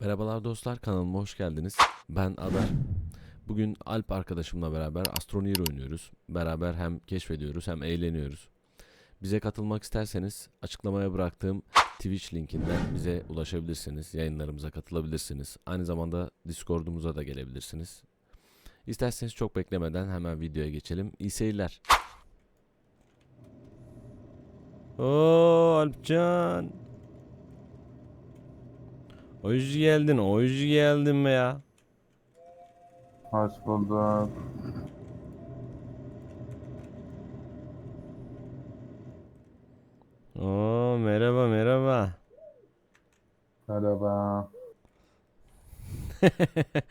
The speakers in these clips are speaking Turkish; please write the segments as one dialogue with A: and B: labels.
A: Merhabalar dostlar kanalıma hoş geldiniz. Ben Adar. Bugün Alp arkadaşımla beraber Astroneer oynuyoruz. Beraber hem keşfediyoruz hem eğleniyoruz. Bize katılmak isterseniz açıklamaya bıraktığım Twitch linkinden bize ulaşabilirsiniz. Yayınlarımıza katılabilirsiniz. Aynı zamanda Discord'umuza da gelebilirsiniz. İsterseniz çok beklemeden hemen videoya geçelim. İyi seyirler. Oo Alpcan. Hoş geldin, hoş geldin be ya.
B: Hoş bulduk.
A: Oo merhaba merhaba.
B: Merhaba.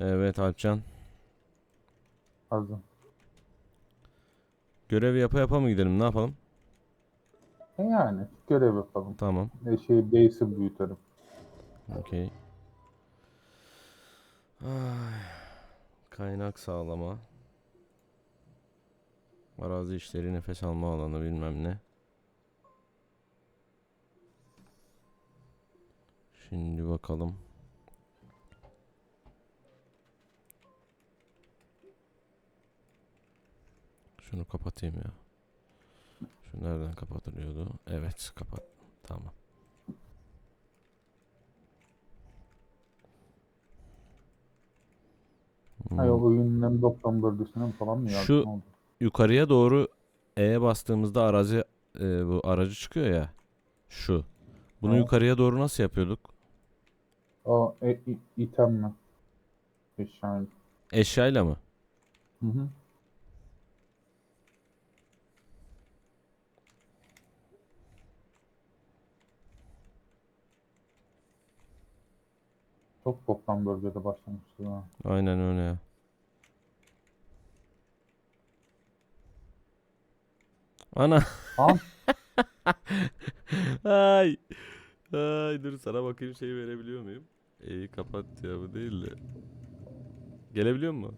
A: Evet Alpcan.
B: Hazır.
A: Görev yapa yapa mı gidelim ne yapalım?
B: E yani görev yapalım.
A: Tamam.
B: E şey base'i büyütelim.
A: Okey. Ay, Kaynak sağlama. Arazi işleri nefes alma alanı bilmem ne. Şimdi bakalım. Şunu kapatayım ya. Şu nereden kapatılıyordu? Evet kapat. Tamam.
B: Hayır oyunun 90 bölgesine mi falan mı?
A: Şu- yukarıya doğru E'ye bastığımızda arazi e, bu aracı çıkıyor ya. Şu. Bunu
B: Evet.
A: yukarıya doğru nasıl yapıyorduk?
B: O e, item mi? Eşya.
A: Eşyayla mı?
B: Hı hı. Çok 90 bölgede başlamıştı ha.
A: Aynen öyle ya. Ana.
B: Tamam.
A: Ay. Ay dur sana bakayım şey verebiliyor muyum? E'yi kapat ya bu değil de. Gelebiliyor mu?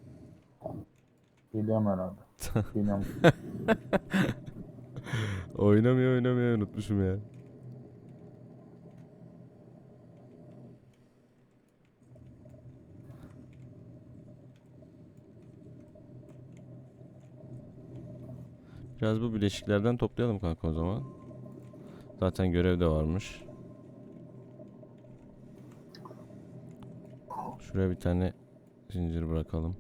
B: Geliyorum herhalde. Geliyorum.
A: Oynamıyor oynamıyor unutmuşum ya. Biraz bu bileşiklerden toplayalım kanka o zaman. Zaten görev de varmış. Şuraya bir tane zincir bırakalım.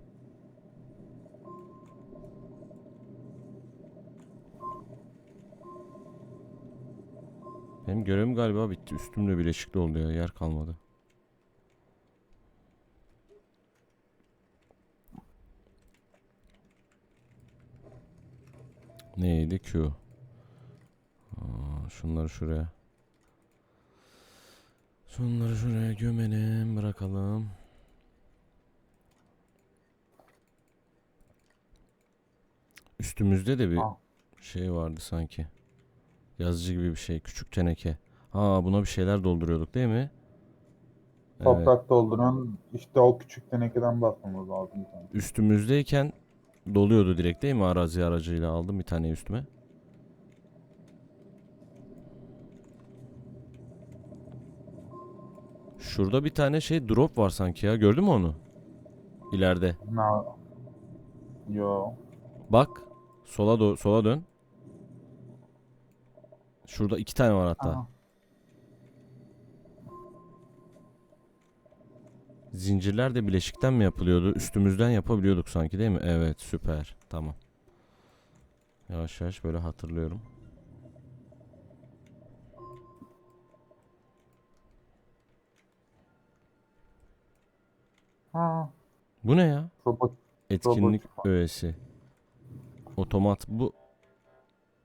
A: Benim görevim galiba bitti. Üstümde bileşikli oldu ya. Yer kalmadı. Neydi Q? Aa, şunları şuraya. Şunları şuraya gömelim. Bırakalım. Üstümüzde de bir
B: Ah.
A: şey vardı sanki. Yazıcı gibi bir şey. Küçük teneke. Ha buna bir şeyler dolduruyorduk değil mi? Evet.
B: Toprak dolduran işte o küçük tenekeden basmamız lazım.
A: Üstümüzdeyken doluyordu direkt değil mi? Arazi aracıyla aldım bir tane üstüme. Şurada bir tane şey drop var sanki ya. Gördün mü onu? İleride.
B: Na Yo.
A: Bak. Sola do- sola dön. Şurada iki tane var hatta.
B: Aha.
A: Zincirler de bileşikten mi yapılıyordu? Üstümüzden yapabiliyorduk sanki değil mi? Evet süper. Tamam. Yavaş yavaş böyle hatırlıyorum.
B: Ha.
A: Bu ne ya?
B: Robot.
A: Etkinlik
B: Robot.
A: öğesi. Otomat bu.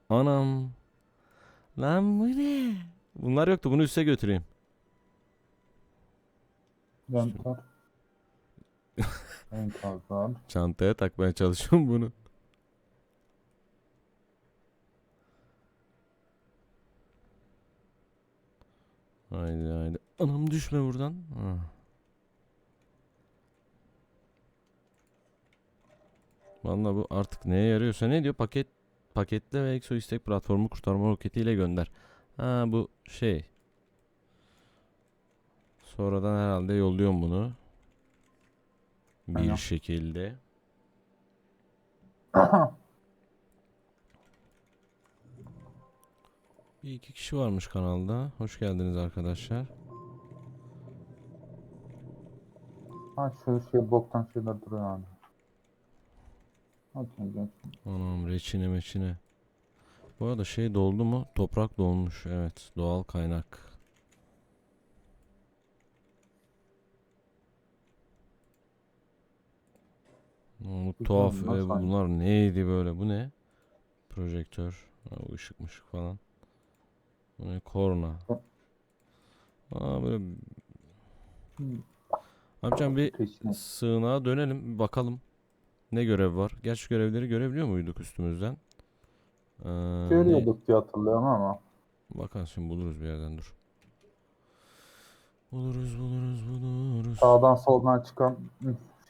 A: Anam. Lan bu ne? Bunlar yoktu. Bunu üste götüreyim.
B: Enkazlar.
A: Çantaya takmaya çalışıyorum bunu. Haydi haydi. Anam düşme buradan. Ha. Vallahi bu artık neye yarıyorsa ne diyor? Paket paketle ve Exo istek platformu kurtarma roketiyle gönder. Ha bu şey. Sonradan herhalde yolluyorum bunu. Bir
B: Aynen.
A: şekilde. Bir iki kişi varmış kanalda. Hoş geldiniz arkadaşlar.
B: ha şu şey boktan şeyler duruyor abi.
A: Anam reçine meçine. Bu arada şey doldu mu? Toprak dolmuş. Evet. Doğal kaynak. Bu tuhaf.
B: nasıl
A: e,
B: aynı?
A: bunlar neydi böyle? Bu ne? Projektör. Ha, bu ışık mışık falan. Bu ne? Korna. Aa böyle.
B: Hmm.
A: Amcam bir
B: Kesin.
A: sığınağa dönelim. Bir bakalım. Ne görev var? Gerçi görevleri görebiliyor muyduk üstümüzden? Ee, ne-
B: Görüyorduk diye hatırlıyorum ama.
A: Bakalım şimdi buluruz bir yerden dur. Buluruz buluruz buluruz.
B: Sağdan soldan çıkan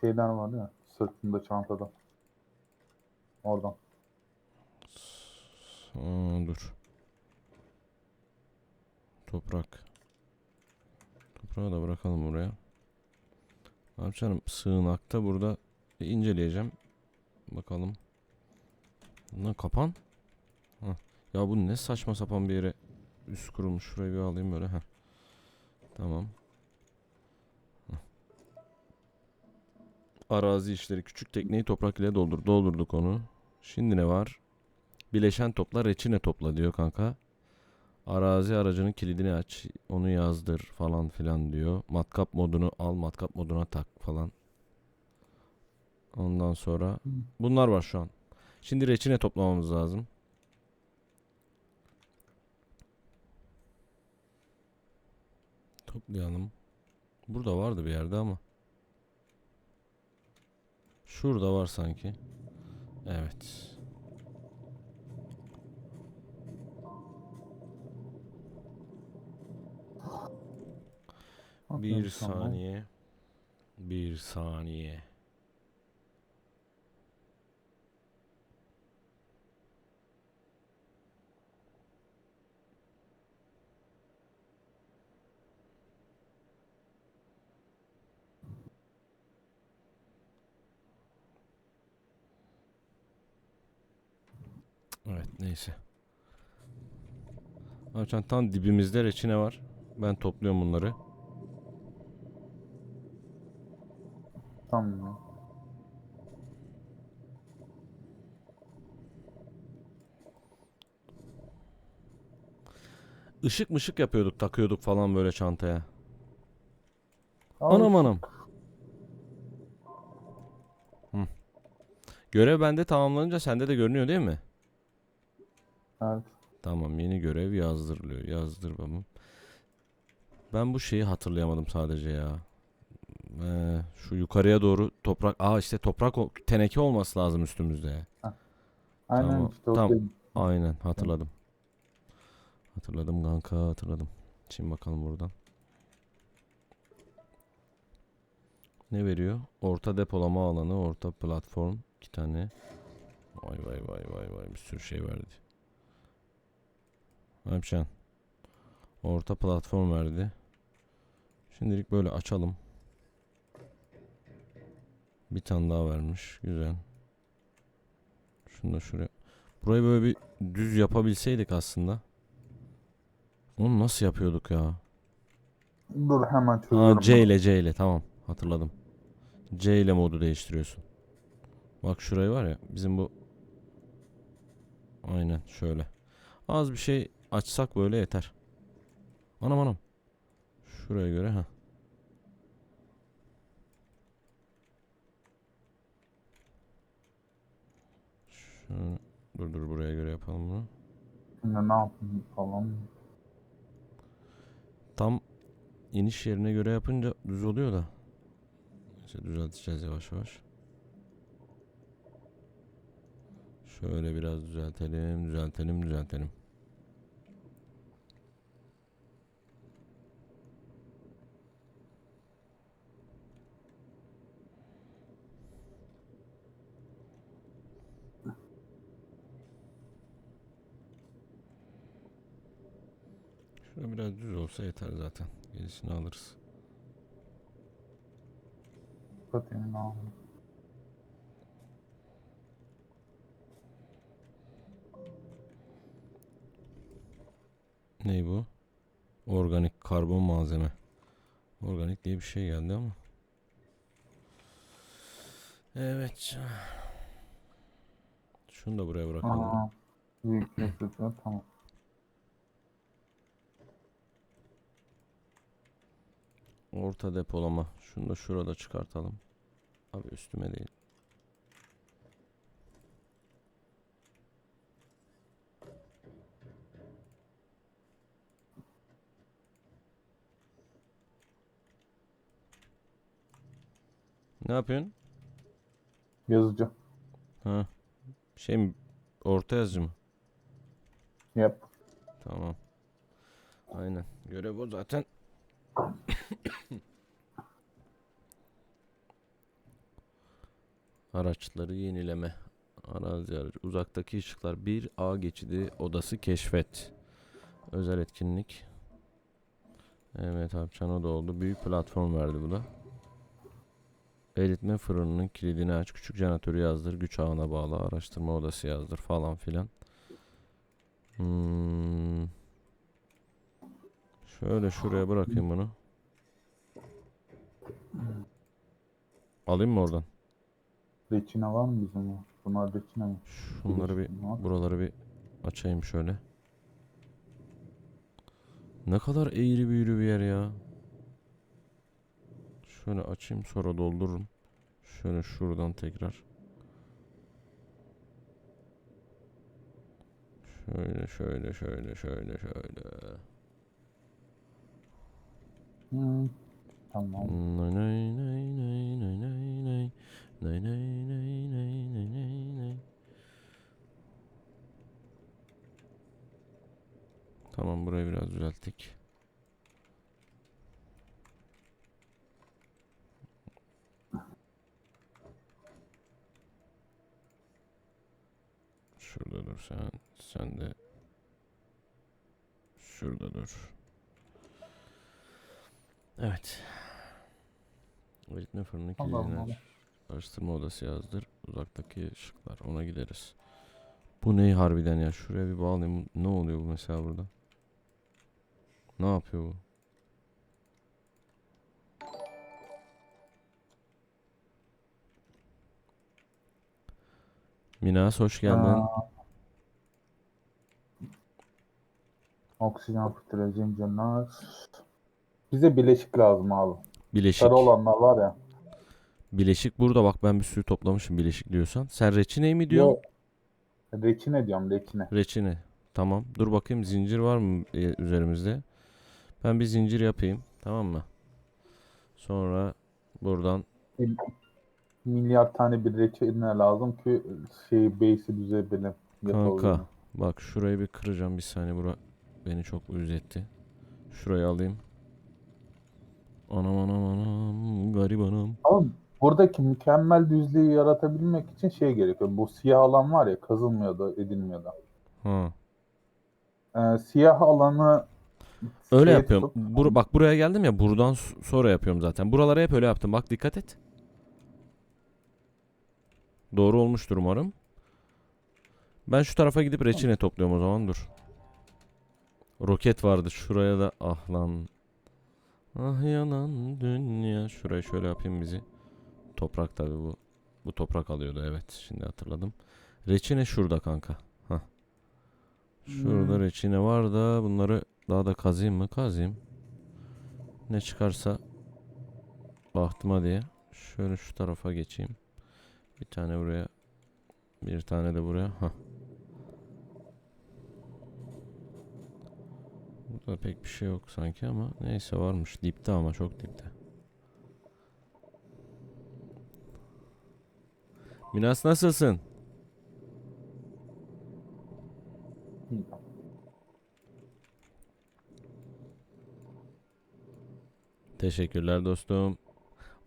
B: şeyler var ya. Sırtında çantada. Oradan.
A: Aa, dur. Toprak. Toprağı da bırakalım buraya. Ne yapacağım? Sığınakta burada bir inceleyeceğim. Bakalım. Ne kapan? Hah. Ya bu ne saçma sapan bir yere üst kurulmuş. Şurayı bir alayım böyle. Heh. Tamam. Arazi işleri küçük tekneyi toprak ile doldur. Doldurduk onu. Şimdi ne var? Bileşen topla, reçine topla diyor kanka. Arazi aracının kilidini aç, onu yazdır falan filan diyor. Matkap modunu al, matkap moduna tak falan. Ondan sonra bunlar var şu an. Şimdi reçine toplamamız lazım. Toplayalım. Burada vardı bir yerde ama. Şurada var sanki. Evet. Bir saniye. Bir saniye. Evet neyse. Sen tam dibimizde reçine var. Ben topluyorum bunları.
B: Tamam.
A: Işık mışık yapıyorduk, takıyorduk falan böyle çantaya.
B: Ama
A: Anam anam. Hı. Görev bende tamamlanınca sende de görünüyor değil mi?
B: Evet.
A: Tamam yeni görev yazdırılıyor. Yazdır babam. Ben bu şeyi hatırlayamadım sadece ya. Ee, şu yukarıya doğru toprak. Aa işte toprak teneke olması lazım üstümüzde.
B: Aynen
A: Tamam,
B: işte
A: tamam. Aynen hatırladım. Hatırladım kanka hatırladım. Şimdi bakalım buradan. Ne veriyor? Orta depolama alanı, orta platform. iki tane. Vay vay vay vay vay bir sürü şey verdi. Yapacaksın? Orta platform verdi. Şimdilik böyle açalım. Bir tane daha vermiş. Güzel. Şunu da şuraya. Burayı böyle bir düz yapabilseydik aslında. Onu nasıl yapıyorduk ya?
B: Dur hemen çözüyorum.
A: C ile C ile tamam hatırladım. C ile modu değiştiriyorsun. Bak şurayı var ya bizim bu Aynen şöyle. Az bir şey açsak böyle yeter. Anam anam. Şuraya göre ha. Şöyle, dur dur buraya göre yapalım bunu.
B: Şimdi ne yapayım falan.
A: Tam iniş yerine göre yapınca düz oluyor da. İşte düzelteceğiz yavaş yavaş. Şöyle biraz düzeltelim, düzeltelim, düzeltelim. Şöyle biraz düz olsa yeter zaten. Gerisini alırız.
B: ne yapayım.
A: Ney bu? Organik karbon malzeme. Organik diye bir şey geldi ama. Evet. Şunu da buraya bırakalım.
B: Aa, büyük tamam.
A: Orta depolama. Şunu da şurada çıkartalım. Abi üstüme değil. Ne yapıyorsun?
B: Yazıcı.
A: Ha. Şey mi? Orta yazıcı mı?
B: Yap.
A: Tamam. Aynen. Görev o zaten. Araçları yenileme. Arazi aracı. Uzaktaki ışıklar. Bir A geçidi odası keşfet. Özel etkinlik. Evet abi da oldu. Büyük platform verdi bu da. Eritme fırınının kilidini aç. Küçük jeneratörü yazdır. Güç ağına bağla. Araştırma odası yazdır falan filan. Hmm. Şöyle şuraya bırakayım bunu. Alayım mı oradan?
B: Reçine var mı bizim ya? Bunlar reçine mi?
A: Şunları bir buraları bir açayım şöyle. Ne kadar eğri büğrü bir yer ya. Şöyle açayım sonra doldururum. Şöyle şuradan tekrar. Şöyle şöyle şöyle şöyle şöyle.
B: Hmm. Tamam.
A: Tamam burayı biraz düzelttik. Şurada dur sen. Sen de şurada dur. Evet. Öğretmen fırını aç. Araştırma odası yazdır. Uzaktaki ışıklar. Ona gideriz. Bu ne harbiden ya? Şuraya bir bağlayayım. Ne oluyor bu mesela burada? Ne yapıyor bu? Minas hoş geldin.
B: Aa. Oksijen filtreci inceler. Bize bileşik lazım abi.
A: Bileşik.
B: Sarı olanlar var ya.
A: Bileşik burada bak ben bir sürü toplamışım bileşik diyorsan. Sen reçineyi mi diyorsun?
B: Yo, Reçine diyorum reçine.
A: Reçine. Tamam. Dur bakayım zincir var mı e, üzerimizde? Ben bir zincir yapayım. Tamam mı? Sonra buradan
B: Bir milyar tane bir reçine lazım ki şey base'i düzeyebilim.
A: kanka bak şurayı bir kıracağım bir saniye bura beni çok uyuz etti. Şurayı alayım. Anam anam anam garibanım.
B: Ama buradaki mükemmel düzlüğü yaratabilmek için şey gerekiyor. Bu siyah alan var ya kazılmıyor da edilmiyor da.
A: Ha.
B: Ee, siyah alanı
A: Öyle
B: şeye
A: yapıyorum.
B: tutup-
A: Bur- bak buraya geldim ya buradan sonra yapıyorum zaten. Buralara hep öyle yaptım. Bak dikkat et. Doğru olmuştur umarım. Ben şu tarafa gidip reçine topluyorum o zaman dur. Roket vardı şuraya da ah lan. Ah yalan dünya. Şurayı şöyle yapayım bizi. Toprak tabi bu. Bu toprak alıyordu evet şimdi hatırladım. Reçine şurada kanka. Hah. Şurada
B: Hmm.
A: reçine var da bunları daha da kazıyım mı? Kazıyım. Ne çıkarsa bahtıma diye. Şöyle şu tarafa geçeyim. Bir tane buraya. Bir tane de buraya. Hah. Burada pek bir şey yok sanki ama neyse varmış. Dipte ama çok dipte. Minas nasılsın? Teşekkürler dostum.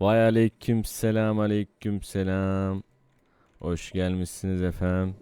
A: Vay aleyküm selam aleyküm selam. Hoş gelmişsiniz efendim.